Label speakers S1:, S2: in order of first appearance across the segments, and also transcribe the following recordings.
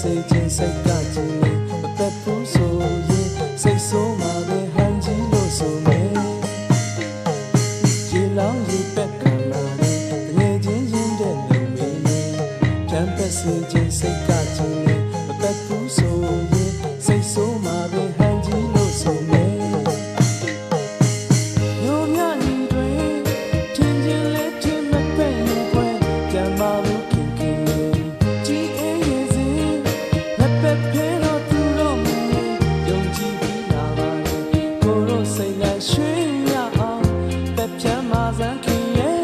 S1: စေခြင်းစိတ်ကကြည်နေမသက်ဘူးဆိုရင်စိတ်ဆိုးမှာပဲဟန်ကြီးလို့ဆိုမယ်ရေလောင်းရေပက်ခံလာတယ်တကယ်ချင်းရင်တဲ့လူမင်းနဲ့တမ်းသက်စေခြင်းစိတ်ကကြည်နေမသက်ဘူးဆိုရင်စိတ်ဆိုးမှာပဲ ရွှေရအောင်သက်ဖြမ်းမာစမ်းခင်ရဲ့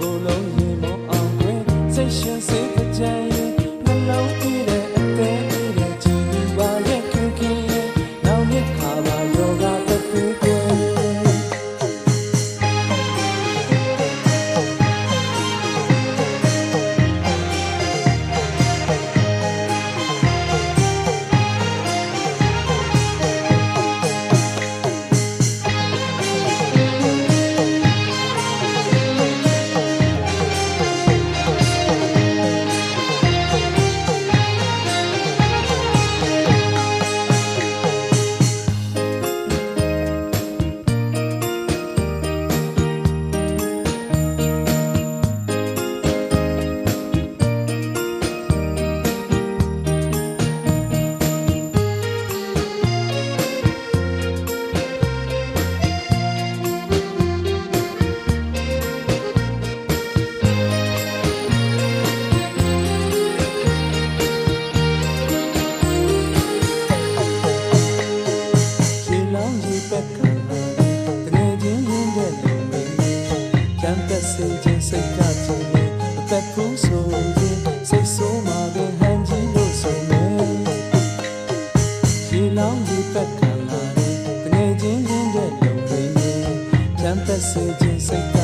S1: ကိုလုံးရင်မအောင်ခွဲစိတ်ရှင်စိ တကယ်ချင်းရင်းတဲ့လူမင်းကျမ်းသက်စေခြင်းစိတ်ကကြည်နေအသက်ဘူးဆိုရင်စိတ်ဆိုးမှာပဲဟန်ကြီးလို့ဆိုမယ်ရေလောင်းရေပက်ခံလာတကယ်ချင်းရင်းတဲ့လူမင်းကျမ်းသက်စေခြင်းစိတ်က